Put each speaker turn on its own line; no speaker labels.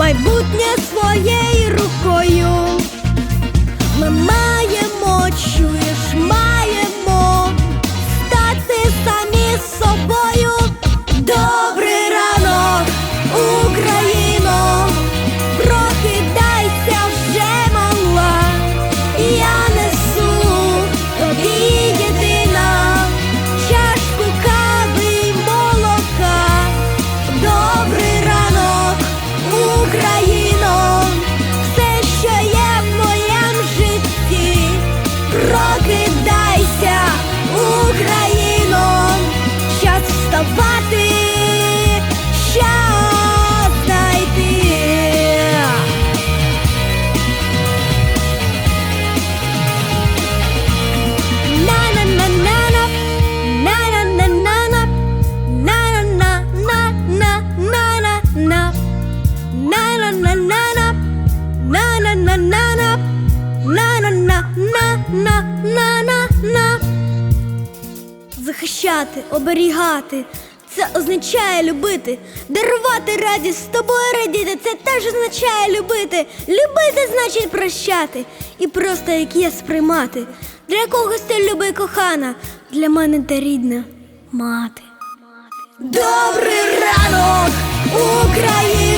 Майбутнє своєю на-на-на-на-на-на-на. Захищати, оберігати. Це означає любити, дарувати радість з тобою радіти. Це теж означає любити. Любити значить прощати. І просто як є сприймати. Для когось ти любий кохана, для мене та рідна мати. Добрий ранок, Україно!